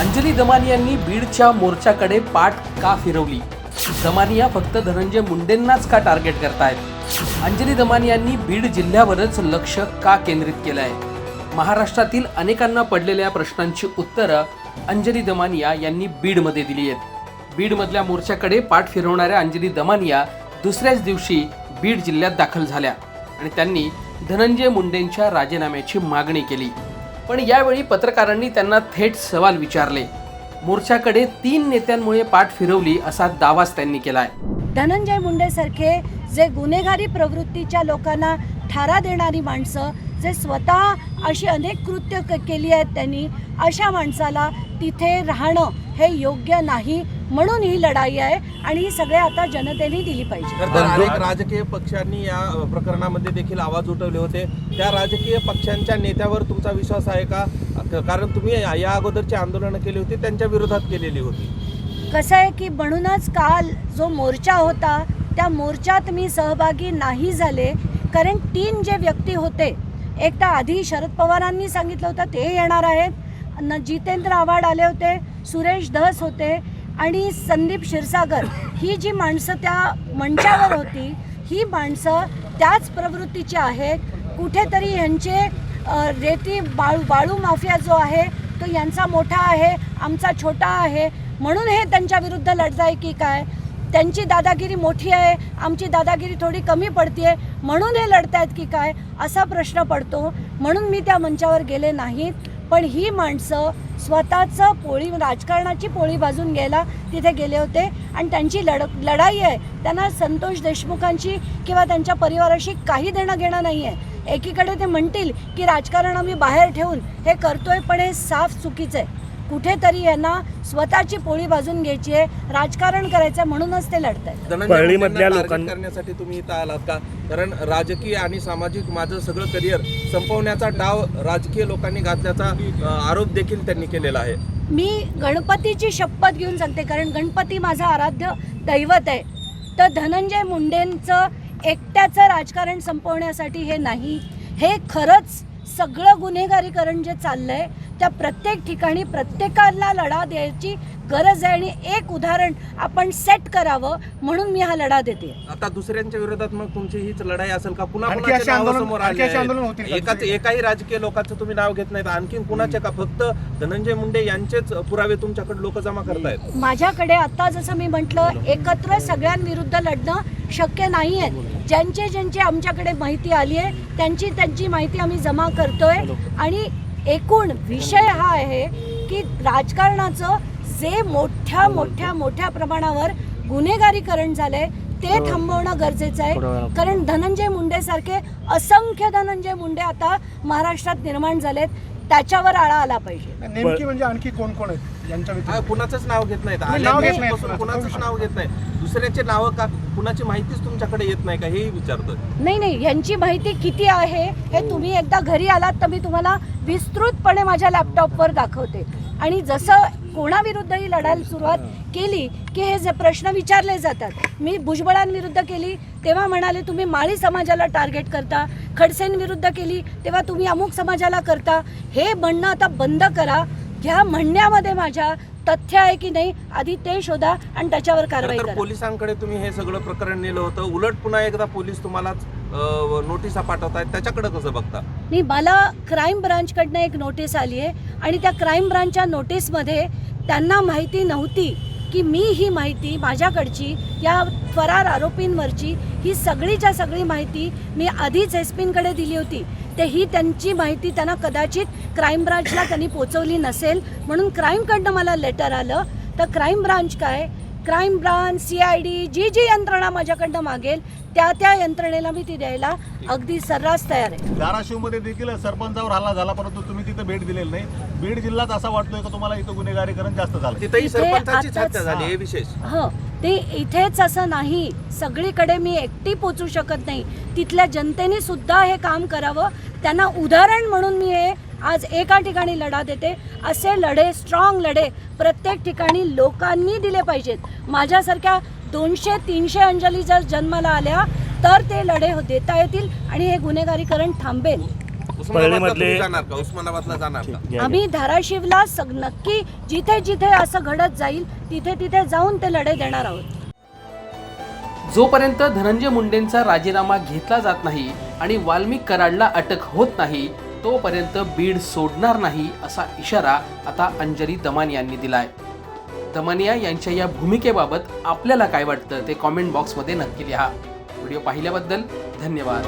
अंजली दमानी यांनी बीडच्या मोर्चाकडे पाठ का फिरवली? दमानिया फक्त धनंजय मुंडेंनाच का टार्गेट करतायत? अंजली दमानी यांनी बीड जिल्ह्यावरच लक्ष का केंद्रित केलं आहे महाराष्ट्रातील अनेकांना पडलेल्या प्रश्नांची उत्तरं अंजली दमानिया यांनी बीडमध्ये दिली आहेत. बीडमधल्या मोर्चाकडे पाठ फिरवणाऱ्या अंजली दमानिया दुसऱ्याच दिवशी बीड जिल्ह्यात दाखल झाल्या आणि त्यांनी धनंजय मुंडेंच्या राजीनाम्याची मागणी केली. पण यावेळी पत्रकारांनी त्यांना थेट सवाल विचारले. मोर्चाकडे तीन नेत्यांमुळे पाठ फिरवली असा दावाच त्यांनी केलाय. धनंजय मुंडेसारखे जे गुन्हेगारी प्रवृत्तीच्या लोकांना ठारा देणारी माणसं जे स्वतः अशी अनेक कृत्य क- केली आहेत त्यांनी अशा माणसाला तिथे राहणं हे योग्य नाही. म्हणून ही लढाई आहे आणि ही सगळे आता जनतेने दिली पाहिजे. अनेक राजकीय पक्षांनी या प्रकरणामध्ये देखील आवाज उठवले होते. त्या राजकीय पक्षांच्या नेत्यावर तुमचा विश्वास आहे का कारण तुम्ही या या अगोदरची आंदोलनं केली होती त्यांच्या विरोधात केलेली होती. कसं आहे की म्हणूनच काल जो मोर्चा होता त्या मोर्चात मी सहभागी नाही झाले. कारण तीन जे व्यक्ती होते एक तर आधी शरद पवारांनी सांगितलं होतं ते येणार आहेत. न जितेंद्र आव्हाड आले होते सुरेश धस होते आणि संदीप क्षीरसागर ही जी माणसं त्या मंचावर होती ही माणसं त्याच प्रवृत्तीची आहेत. कुठेतरी यांचे रेती बाळू बाळू माफिया जो आहे तो यांचा मोठा आहे आमचा छोटा आहे. म्हणून हे त्यांच्या विरुद्ध लढताय की काय? त्यांची दादागिरी मोठी आहे आमची दादागिरी थोडी कमी पडते म्हणून हे लढतायत की काय? असा प्रश्न पडतो. म्हणून मी त्या मंचावर गेले नाहीत. पण ही माणसं स्वतःचं पोळी राजकारणाची पोळी भाजून घ्यायला तिथे गेले होते. आणि त्यांची लढ लढाई आहे. त्यांना संतोष देशमुखांची किंवा त्यांच्या परिवाराशी काही देणं घेणं नाही आहे एकीकडे ते म्हणतील की राजकारण आम्ही बाहेर ठेवून हे करतोय पण हे साफ चुकीचं आहे. कुठेतरी यांना स्वतःची पोळी भाजून घ्यायची आहे राजकारण करायचं आहे म्हणूनच ते लढत आहेत. परळीमधल्या करण्यासाठी तुम्ही इथं आलात का? कारण राजकीय आणि सामाजिक माझं सगळं करिअर संपवण्याचा डाव राजकीय लोकांनी घातल्याचा आरोप देखील त्यांनी केलेला आहे. मी गणपतीची शपथ घेऊन सांगते कारण गणपती माझं आराध्य दैवत आहे. तर धनंजय मुंडेंचं एकट्याचं राजकारण संपवण्यासाठी हे नाही. हे खरंच सगळं गुन्हेगारीकरण जे चाललंय त्या प्रत्येक ठिकाणी प्रत्येकाला लढा द्यायची गरज आहे आणि एक उदाहरण आपण सेट करावं म्हणून मी हा लढा देते. आता दुसऱ्यांच्या विरोधात मग तुमची हीच लढाई असेल का? पुन्हा समोर आले एकाच? एकाही राजकीय लोकांचं तुम्ही नाव घेत नाहीत. आणखी कुणाचे का? फक्त धनंजय मुंडे यांचेच पुरावे तुमच्याकडे लोक जमा करतायत. माझ्याकडे आता जसं मी म्हटलं एकत्र सगळ्यांविरुद्ध लढणं शक्य नाही आहे. ज्यांचे ज्यांची आमच्याकडे माहिती आली आहे त्यांची त्यांची माहिती आम्ही जमा करतोय. आणि एकूण विषय हा आहे की राजकारणाचं जे मोठ्या मोठ्या मोठ्या प्रमाणावर गुन्हेगारीकरण झालंय ते थांबवणं गरजेचं आहे. कारण धनंजय मुंडे सारखे असंख्य धनंजय मुंडे आता महाराष्ट्रात निर्माण झालेत. त्याच्यावर आळा आला पाहिजे. नेमकी म्हणजे आणखी कोण कोण आहेत? यांच्या हा, कुणाचंच नाव घेत नाहीत. कुणाचंच नाव घेत नाही दुसऱ्याचे नाव का? कुणाची माहितीच तुमच्याकडे येत नाही का? हेही विचारतोय. नाही नाही यांची माहिती किती आहे हे तुम्ही एकदा घरी आलात तर मी तुम्हाला विस्तृतपणे माझ्या लॅपटॉपवर दाखवते. आणि जसं कोणाविरुद्धही लढायला सुरुवात केली की हे जे प्रश्न विचारले जातात मी भुजबळांविरुद्ध केली तेव्हा म्हणाले तुम्ही माळी समाजाला टार्गेट करता खडसेंविरुद्ध केली तेव्हा तुम्ही अमुक समाजाला करता. हे म्हणणं आता बंद करा ह्या म्हणण्यामध्ये माझ्या तथ्य आहे की नाही आधी ते शोधा आणि त्याच्यावर कारवाई करा. पोलिसांकडे तुम्ही हे सगळं प्रकरण नेलं होतं. उलट पुन्हा एकदा पोलीस तुम्हाला नोटिसा पाठवतायत त्याच्याकडे कसं बघता? नाही मला क्राईम ब्रांचकडनं एक नोटीस आली आहे आणि त्या क्राईम ब्रांचच्या नोटीसमध्ये त्यांना माहिती नव्हती की मी ही माहिती माझ्याकडची या फरार आरोपींवरची ही सगळीच्या सगळी माहिती मी आधीच एस पींकडे दिली होती. ते ही त्यांची माहिती त्यांना कदाचित क्राईम ब्रांचला त्यांनी पोचवली नसेल. म्हणून क्राईमकडनं मला लेटर आलं. तर क्राईम ब्रांच काय? Crime branch C I D जी जी यंत्रणा माझ्याकडनं मागेल त्या त्या यंत्रणेला मी ती द्यायला अगदी सर्रास तयार आहे. धाराशिवमध्ये देखील सरपंचावर हल्ला झाला परंतु तुम्ही तिथे भेट दिलेली नाही. बीड जिल्ह्यात असा वाटतोय का तुम्हाला इथं गुन्हेगारीकरण जास्त झालं तिथेही इथे सरपंचाचीच आताच- हत्या झाली हे विशेष. हो ते इथेच असं नाही. सगळीकडे मी एकटी पोचू शकत नाही. तिथल्या जनतेने सुद्धा हे काम करावं. त्यांना उदाहरण म्हणून मी हे आज एका ठिकाणी लढा देते. असे लढे स्ट्रॉंग लढे प्रत्येक ठिकाणी लोकांनी दिले पाहिजेत. माझ्यासारख्या दोनशे तीनशे अंजली जर जन्माला आल्या तर ते लढे हो- देता येतील आणि हे गुन्हेगारीकरण थांबेल. आम्ही धाराशिवला सग नक्की जिथे जिथे असं घडत जाईल तिथे तिथे जाऊन ते लढे देणार आहोत. जोपर्यंत धनंजय मुंडेंचा राजीनामा घेतला जात नाही आणि वाल्मिक कराडला अटक होत नाही तोपर्यंत बीड सोडणार नाही असा इशारा आता अंजली दमानी यांनी दिलाय. दमानिया यांच्या या भूमिकेबाबत आपल्याला काय वाटतं ते कॉमेंट बॉक्समध्ये नक्की लिहा. व्हिडिओ पाहिल्याबद्दल धन्यवाद.